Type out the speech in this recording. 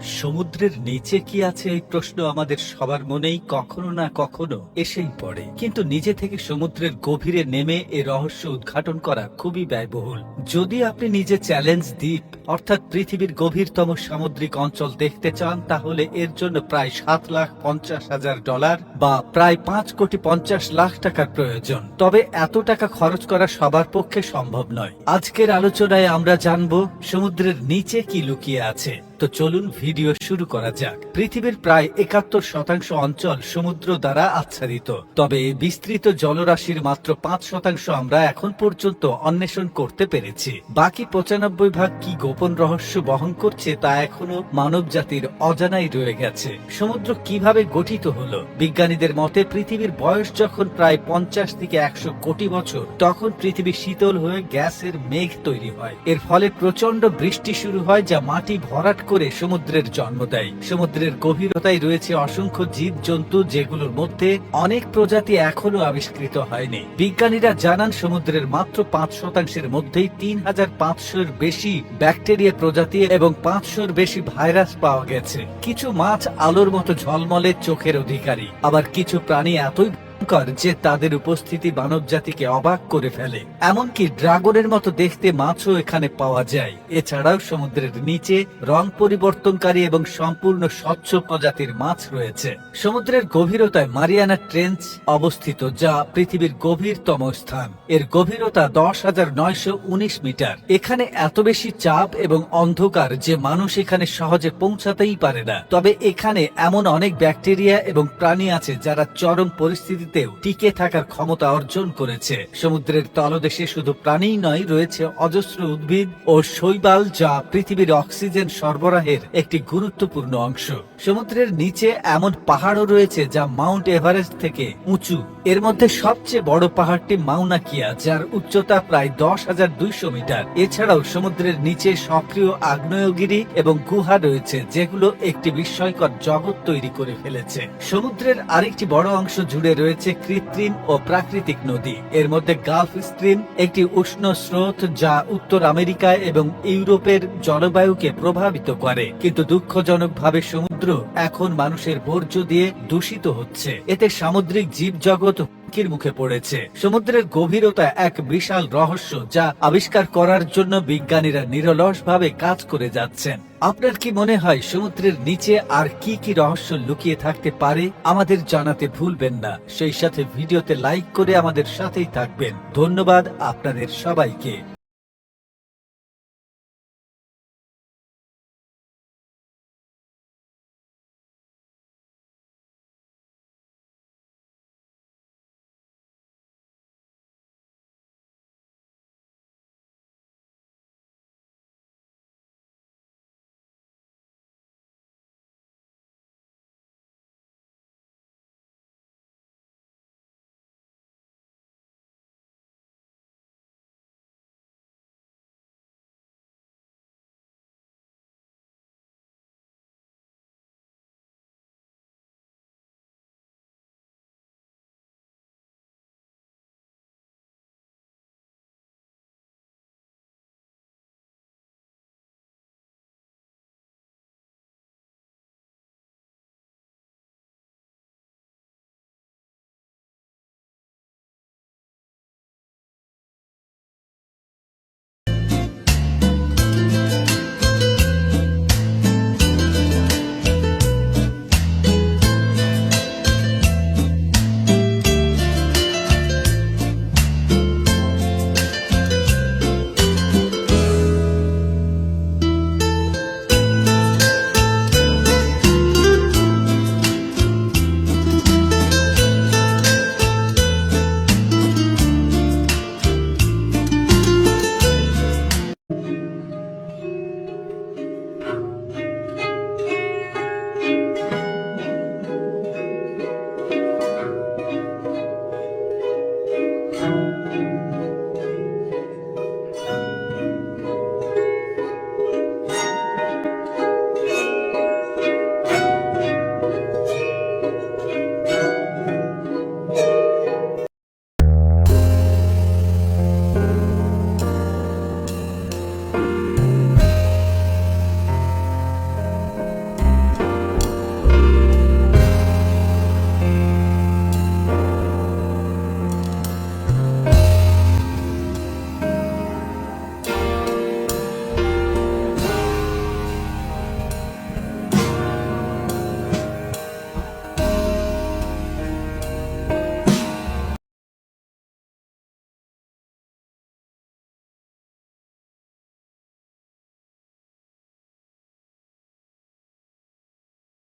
সমুদ্রের নিচে কি আছে এই প্রশ্ন আমাদের সবার মনেই কখনো না কখনো এসেই পড়ে। কিন্তু নিজে থেকে সমুদ্রের গভীরে নেমে এ রহস্য উদ্ঘাটন করা খুবই ব্যয়বহুল। যদি আপনি নিজে চ্যালেঞ্জ দ্বীপ, অর্থাৎ পৃথিবীর গভীরতম সামুদ্রিক অঞ্চল দেখতে চান, তাহলে এর জন্য প্রায় সাত লাখ পঞ্চাশ হাজার ডলার বা প্রায় পাঁচ কোটি পঞ্চাশ লাখ টাকার প্রয়োজন। তবে এত টাকা খরচ করা সবার পক্ষে সম্ভব নয়। আজকের আলোচনায় আমরা জানব সমুদ্রের নিচে কি লুকিয়ে আছে। তো চলুন ভিডিও শুরু করা যাক। পৃথিবীর প্রায় একাত্তর শতাংশ অঞ্চল সমুদ্র দ্বারা আচ্ছাদিত। তবে বিস্তৃত জলরাশির মাত্র পাঁচ শতাংশ আমরা এখন পর্যন্ত অন্বেষণ করতে পেরেছি। বাকি পঁচানব্বই ভাগ কি গোপন রহস্য বহন করছে তা এখনও মানব জাতির অজানাই রয়ে গেছে। সমুদ্র কীভাবে গঠিত হলো? বিজ্ঞানীদের মতে পৃথিবীর বয়স যখন প্রায় পঞ্চাশ থেকে একশো কোটি বছর, তখন পৃথিবী শীতল হয়ে গ্যাসের মেঘ তৈরি হয়। এর ফলে প্রচণ্ড বৃষ্টি শুরু হয় যা মাটি ভরাট করে সমুদ্রের জন্ম দেয়। সমুদ্রের গভীরতায় রয়েছে অসংখ্য জীব জন্তু যেগুলোর মধ্যে অনেক প্রজাতি এখনও আবিষ্কৃত হয়নি। বিজ্ঞানীরা জানান, সমুদ্রের মাত্র পাঁচ শতাংশের মধ্যেই তিন হাজার পাঁচশোর বেশি ব্যাকটেরিয়া প্রজাতি এবং পাঁচশোর বেশি ভাইরাস পাওয়া গেছে। কিছু মাছ আলোর মতো ঝলমলে চোখের অধিকারী। আবার কিছু প্রাণী এতই ভয়ঙ্কর যে তাদের উপস্থিতি মানব জাতিকে অবাক করে ফেলে। এমনকি ড্রাগনের মতো দেখতে মাছও এখানে পাওয়া যায়। এছাড়াও সমুদ্রের নিচে রং পরিবর্তনকারী এবং সম্পূর্ণ স্বচ্ছ প্রজাতির মাছ রয়েছে। সমুদ্রের গভীরতায় মারিয়ানা ট্রেঞ্চ অবস্থিত, যা পৃথিবীর গভীরতম স্থান। এর গভীরতা দশ হাজার নয়শো উনিশ মিটার। এখানে এত বেশি চাপ এবং অন্ধকার যে মানুষ এখানে সহজে পৌঁছাতেই পারে না। তবে এখানে এমন অনেক ব্যাকটেরিয়া এবং প্রাণী আছে যারা চরম পরিস্থিতিতেও টিকে থাকার ক্ষমতা অর্জন করেছে। সমুদ্রের তলদেশে শুধু প্রাণীই নয়, রয়েছে অজস্র উদ্ভিদ ও শৈবাল যা পৃথিবীর অক্সিজেন সরবরাহের একটি গুরুত্বপূর্ণ অংশ। সমুদ্রের নিচে এমন পাহাড়ও রয়েছে যা মাউন্ট এভারেস্ট থেকে উঁচু। এর মধ্যে সবচেয়ে বড় পাহাড়টি মাউনা কিয়া, যার উচ্চতা প্রায় দশ হাজার দুইশো মিটার। এছাড়াও সমুদ্রের নিচে সক্রিয় আগ্নেয়গিরি এবং গুহা রয়েছে, যেগুলো একটি বিস্ময়কর জগৎ তৈরি করে ফেলেছে। সমুদ্রের আরেকটি বড় অংশ জুড়ে রয়েছে কৃত্রিম ও প্রাকৃতিক নদী। এর মধ্যে গালফ স্ট্রিম একটি উষ্ণ স্রোত যা উত্তর আমেরিকা এবং ইউরোপের জলবায়ুকে প্রভাবিত করে। কিন্তু দুঃখজনকভাবে সমুদ্র এখন মানুষের বর্জ্য দিয়ে দূষিত হচ্ছে। এতে সামুদ্রিক জীবজগৎ হুমকির মুখে পড়েছে। সমুদ্রের গভীরতা এক বিশাল রহস্য যা আবিষ্কার করার জন্য বিজ্ঞানীরা নিরলসভাবে কাজ করে যাচ্ছেন। আপনার কি মনে হয় সমুদ্রের নিচে আর কি কি রহস্য লুকিয়ে থাকতে পারে? আমাদের জানাতে ভুলবেন না। সেই সাথে ভিডিওতে লাইক করে আমাদের সাথেই থাকবেন। ধন্যবাদ আপনাদের সবাইকে।